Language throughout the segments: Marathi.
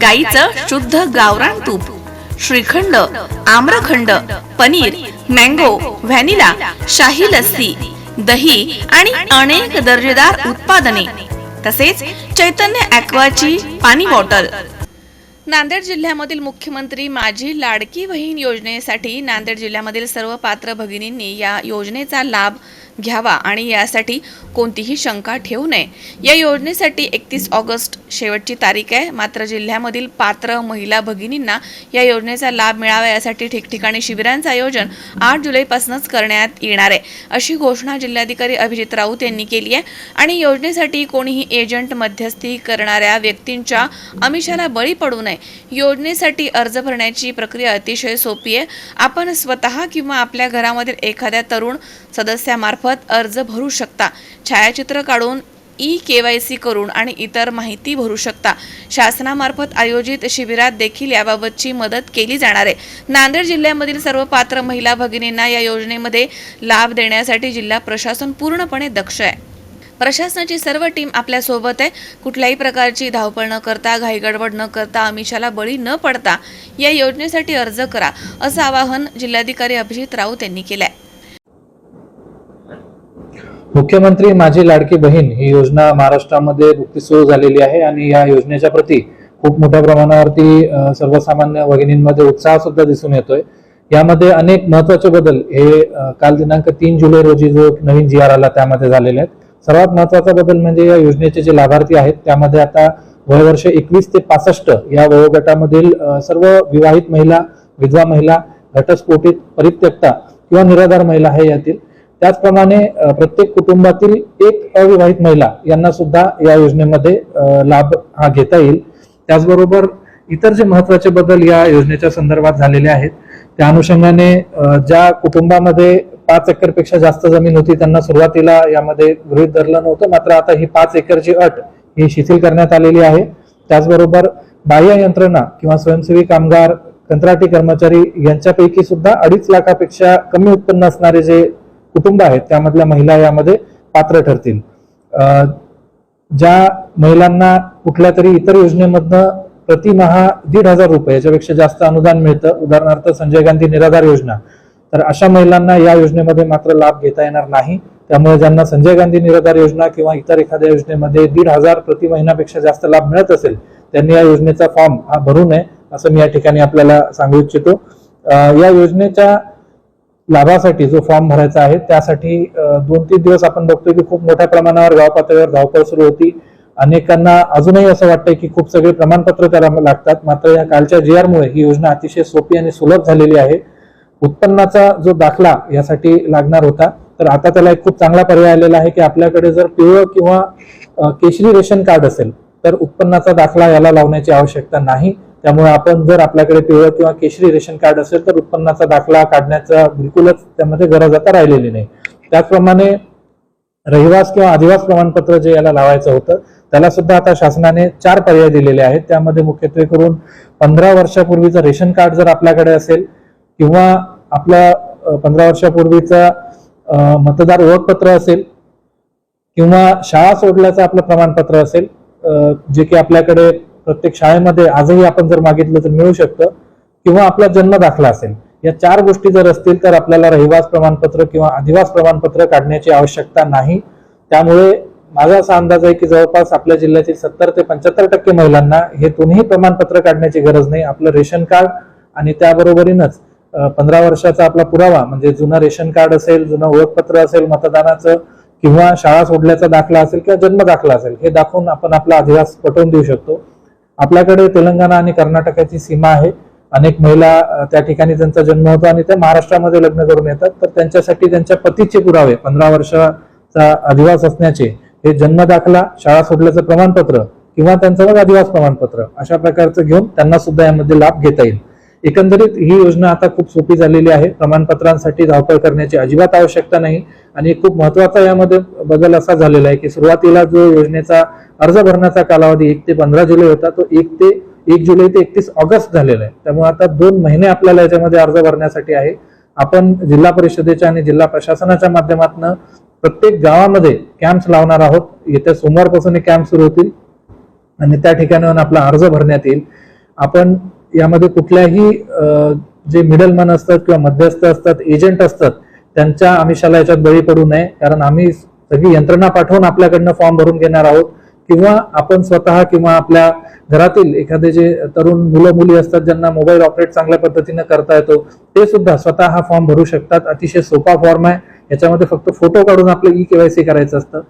गाईचं शुद्ध गावरान तूप श्रीखंड आम्रखंड पनीर मँगो व्हॅनिला शाही लस्सी दही आणि अनेक दर्जेदार उत्पादने तसेच चैतन्य ॲक्वाची पाणी बॉटल. नांदेड जिल्ह्यामधील मुख्यमंत्री माझी लाडकी बहीण योजनेसाठी नांदेड जिल्ह्यामधील सर्व पात्र भगिनींनी या योजनेचा लाभ घ्यावा आणि यासाठी कोणतीही शंका ठेवू नये. या योजनेसाठी एकतीस ऑगस्ट शेवटची तारीख आहे. मात्र जिल्ह्यामधील पात्र महिला भगिनींना या योजनेचा लाभ मिळावा यासाठी ठिकठिकाणी शिबिरांचं आयोजन आठ जुलैपासूनच करण्यात येणार आहे. अशी घोषणा जिल्हाधिकारी अभिजित राऊत यांनी केली आहे. आणि योजनेसाठी कोणीही एजंट मध्यस्थी करणाऱ्या व्यक्तींच्या आमिषाला बळी पडू नये. योजनेसाठी अर्ज भरण्याची प्रक्रिया अतिशय सोपी आहे. आपण स्वतः किंवा आपल्या घरामधील एखाद्या तरुण सदस्यामार्फत अर्ज भरू शकता. छायाचित्र काढून ई के वाय सी करून आणि इतर माहिती भरू शकता. शासनामार्फत आयोजित शिबिरात देखील याबाबतची मदत केली जाणार आहे. नांदेड जिल्ह्यामधील सर्व पात्र महिला भगिनींना या योजनेमध्ये लाभ देण्यासाठी जिल्हा प्रशासन पूर्णपणे दक्ष आहे. प्रशासनाची सर्व टीम आपल्यासोबत आहे. कुठल्याही प्रकारची धावपळ न करता घाईगडबड न करता अमिषाला बळी न पडता या योजनेसाठी अर्ज करा असं आवाहन जिल्हाधिकारी अभिजित राऊत यांनी केलं आहे मुख्यमंत्री माझी लाडकी बहीण ही योजना महाराष्ट्रामध्ये नुकतीच सुरू झालेली आहे आणि या योजनेच्या प्रती खूप मोठ्या प्रमाणावरती सर्वसामान्य भगिनींमध्ये उत्साह सुद्धा दिसून येतोय. यामध्ये अनेक महत्त्वाचे बदल हे काल दिनांक तीन जुलै रोजी जो नवीन जी आर आला त्यामध्ये झालेले आहेत. सर्वात महत्त्वाचा बदल म्हणजे या योजनेचे जे लाभार्थी आहेत त्यामध्ये आता वयवर्ष एकवीस ते पासष्ट या वयोगटामधील सर्व विवाहित महिला विधवा महिला घटस्फोटित परित्यक्ता किंवा निराधार महिला आहे यातील. त्याचप्रमाणे प्रत्येक कुटुंबातील एक अविवाहित महिला यांना सुद्धा या योजनेमध्ये लाभ हा घेता येईल. त्याचबरोबर इतर जे महत्त्वाचे बदल या योजनेच्या संदर्भात झालेले आहेत त्या अनुषंगाने ज्या कुटुंबामध्ये पाच एकरपेक्षा जास्त जमीन होती त्यांना सुरुवातीला यामध्ये गृहीत धरलं नव्हतं. मात्र आता ही पाच एकरची अट ही शिथिल करण्यात आलेली आहे. त्याचबरोबर बाह्य यंत्रणा किंवा स्वयंसेवी कामगार कंत्राटी कर्मचारी यांच्यापैकी सुद्धा अडीच लाखापेक्षा कमी उत्पन्न असणारे जे कुटुंब आहेत त्यामधल्या महिला यामध्ये पात्र ठरतील. ज्या महिलांना कुठल्या तरी इतर योजनेमधनं प्रतिमहा दीड हजार रुपये याच्यापेक्षा जास्त अनुदान मिळतं उदाहरणार्थ संजय गांधी निराधार योजना तर अशा महिलांना या योजनेमध्ये मात्र लाभ घेता येणार नाही. त्यामुळे ज्यांना संजय गांधी निराधार योजना किंवा इतर एखाद्या योजनेमध्ये दीड हजार प्रति महिन्यापेक्षा जास्त लाभ मिळत असेल त्यांनी या योजनेचा फॉर्म हा भरू नये असं मी या ठिकाणी आपल्याला सांगू इच्छितो. या योजनेच्या लाभासाठी जो फॉर्म भरायचा आहे त्यासाठी दोन तीन दिवस आपण बघतोय की खूप मोठ्या प्रमाणावर गाव पातळीवर धावपळ सुरू होती. अनेकांना अजूनही असं वाटतंय की खूप सगळे प्रमाणपत्र त्याला लागतात. मात्र या कालच्या जी आरमुळे ही योजना अतिशय सोपी आणि सुलभ झालेली आहे. उत्पन्नाचा जो दाखला यासाठी लागणार होता. तर आता त्याला एक खूप चांगला पर्याय आलेला आहे की आपल्याकडे जर पिवळं किंवा केशरी रेशन कार्ड असेल तर उत्पन्नाचा दाखला याला लावण्याची आवश्यकता नाही. त्यामुळे आपण जर आपल्याकडे पिवळं किंवा केशरी रेशन कार्ड असेल तर उत्पन्नाचा दाखला काढण्याचा बिलकुलच त्यामध्ये गरज आता राहिलेली नाही. त्याचप्रमाणे रहिवास किंवा आदिवास प्रमाणपत्र जे याला लावायचं होतं त्याला सुद्धा आता शासनाने चार पर्याय दिलेले आहेत. त्यामध्ये मुख्यत्वे करून पंधरा वर्षापूर्वीचं रेशन कार्ड जर आपल्याकडे असेल किंवा आपला पंधरा वर्षापूर्वीचा मतदार ओळखपत्र असेल किंवा शाळा सोडल्याचं आपलं प्रमाणपत्र असेल जे की आपल्याकडे प्रत्येक शाळेमध्ये आजही आपण जर मागितलं तर मिळू शकतं. किंवा आपला जन्म दाखला असेल. या चार गोष्टी जर असतील तर आपल्याला रहिवास प्रमाणपत्र किंवा अधिवास प्रमाणपत्र काढण्याची आवश्यकता नाही. त्यामुळे माझा असा अंदाज आहे की जवळपास आपल्या जिल्ह्यातील सत्तर ते पंच्याहत्तर टक्के महिलांना हे दोन्ही प्रमाणपत्र काढण्याची गरज नाही. आपलं रेशन कार्ड आणि त्याबरोबरीनच पंधरा वर्षाचा आपला पुरावा म्हणजे जुनं रेशन कार्ड असेल जुनं ओळखपत्र असेल मतदानाचं किंवा शाळा सोडल्याचा दाखला असेल किंवा जन्म दाखला असेल हे दाखवून आपण आपला अधिवास पटवून देऊ शकतो. आपल्याकडे तेलंगणा आणि कर्नाटकाची सीमा आहे. अनेक महिला त्या ठिकाणी त्यांचा जन्म होतो आणि त्या महाराष्ट्रामध्ये लग्न करून येतात. तर त्यांच्यासाठी त्यांच्या पतीचे पुरावे पंधरा वर्षाचा अधिवास असण्याचे हे जन्म दाखला शाळा सोडल्याचं प्रमाणपत्र किंवा त्यांचं मग अधिवास प्रमाणपत्र अशा प्रकारचं घेऊन त्यांना सुद्धा यामध्ये लाभ घेता येईल. एकंदरीत ही योजना आता खूप सोपी झालेली आहे. प्रमाणपत्रांसाठी धावपळ करण्याची अजिबात आवश्यकता नाही. आणि खूप महत्त्वाचा यामध्ये बदल असा झालेला आहे की सुरुवातीला जो योजनेचा अर्ज भरण्याचा कालावधी एक ते पंधरा जुलै होता तो एक ते एक जुलै ते एकतीस ऑगस्ट झालेला आहे. त्यामुळे आता दोन महिने आपल्याला याच्यामध्ये अर्ज भरण्यासाठी आहे. आपण जिल्हा परिषदेच्या आणि जिल्हा प्रशासनाच्या माध्यमातून प्रत्येक गावामध्ये कॅम्प्स लावणार आहोत. येत्या सोमवारपासून हे कॅम्प सुरू होतील. आणि त्या ठिकाणाहून आपला अर्ज भरण्यात येईल. आपण यामध्ये कुठल्याही जे मिडलमॅन असतात किंवा मध्यस्थ असतात एजंट असतात त्यांच्या आमिषाला याच्यात बळी पडू नये. कारण आम्ही सगळी यंत्रणा पाठवून आपल्याकडनं फॉर्म भरून घेणार आहोत. किंवा आपण स्वतः किंवा आपल्या घरातील एखादे जे तरुण मुलं मुली असतात ज्यांना मोबाईल ऑपरेट चांगल्या पद्धतीने करता येतो ते सुद्धा स्वतः हा फॉर्म भरू शकतात. अतिशय सोपा फॉर्म आहे. याच्यामध्ये फक्त फोटो काढून आपलं ई केवायसी करायचं असतं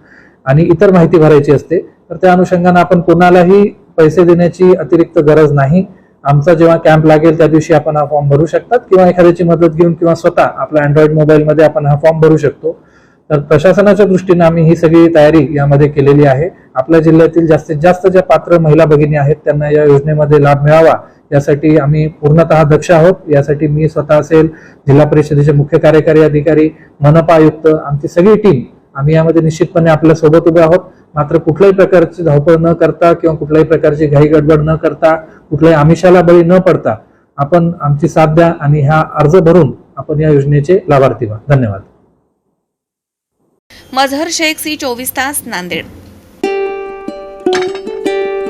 आणि इतर माहिती भरायची असते. तर त्या अनुषंगाने आपण कोणालाही पैसे देण्याची अतिरिक्त गरज नाही. आमचा जेव्हा कॅम्प लागेल त्या दिवशी आपण हा फॉर्म भरू शकतात किंवा एखाद्याची मदत घेऊन किंवा स्वतः आपल्या अँड्रॉइड मोबाईलमध्ये आपण हा फॉर्म भरू शकतो. तर प्रशासनाच्या दृष्टीने आम्ही ही सगळी तयारी यामध्ये केलेली आहे. आपल्या जिल्ह्यातील जास्तीत जास्त ज्या पात्र महिला भगिनी आहेत त्यांना या योजनेमध्ये लाभ मिळावा यासाठी आम्ही पूर्णतः दक्ष आहोत. यासाठी मी स्वतः असेल जिल्हा परिषदेचे मुख्य कार्यकारी अधिकारी मनपा आयुक्त आमची सगळी टीम आम्ही यामध्ये निश्चितपणे आपल्यासोबत उभे आहोत. मात्र कुठल्याही प्रकारची धावपळ न करता किंवा कुठल्याही प्रकारची घाई गडबड न करता कुठल्याही आमिषाला बळी न पडता आपण आमची साथ द्या आणि हा अर्ज भरून आपण या योजनेचे लाभार्थी व्हा. धन्यवाद. मझहर शेख सी चोवीस तास नांदेड.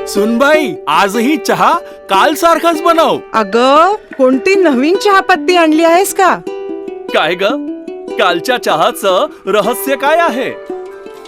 सुनबाई आजही चहा काल सारखाच बनव. अग कोणती नवीन चहापत्ती आणली आहेस का? काय ग? कालच्या चहाचं रहस्य काय आहे?